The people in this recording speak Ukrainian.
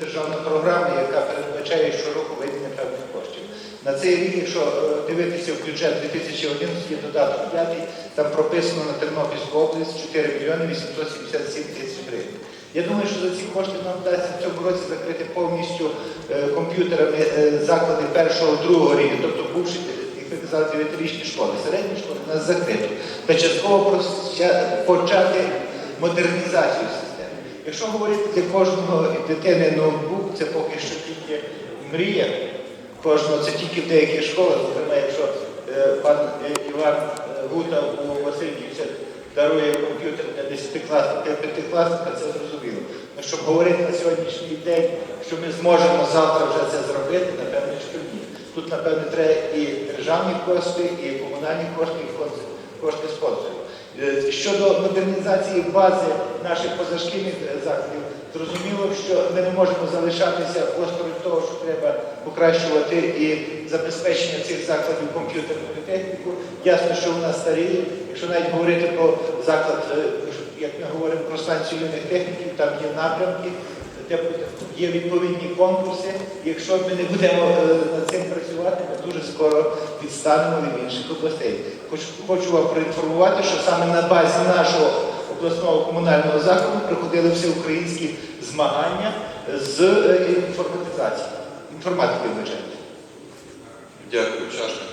державна програма, яка передбачає щороку виділення певних коштів. На цей рік, якщо е, дивитися в бюджет 2011, є додаток 5, там прописано на Тернопільську область 4 мільйони 877 тисяч гривень. Я думаю, що за ці кошти нам вдасться в цьому році закрити повністю е, комп'ютерами е, заклади першого, другого рівня, тобто бувши, як ви казали, дев'ятирічні школи, середні школи у нас закрито. Та частково почати модернізацію. Якщо говорити для кожного дитини ноутбук, це поки що тільки мрія кожного, це тільки в деяких школах, зокрема, якщо е, пан е, Іван е, Гута у Васильівцях дарує комп'ютер для 10-класника, для 5-класника, це зрозуміло. Ну, щоб говорити на сьогоднішній день, що ми зможемо завтра вже це зробити, напевне, що ні. Тут, напевне, треба і державні кошти, і комунальні кошти, і кошти- кошти спонсорів. Е, Щодо модернізації бази наших позашкільних е, закладів, зрозуміло, що ми не можемо залишатися осторонь того, що треба покращувати і забезпечення цих закладів комп'ютерною техніку. Ясно, що в нас старі. Якщо навіть говорити про заклад, е, як ми говоримо про станцію юних техніків, там є напрямки, де є відповідні конкурси. Якщо ми не будемо над скоро відстанемо від інших областей. Хочу, хочу вам проінформувати, що саме на базі нашого обласного комунального закладу проходили всеукраїнські змагання з е, інформатизації, інформатики вибачайте. Дякую, Чашка.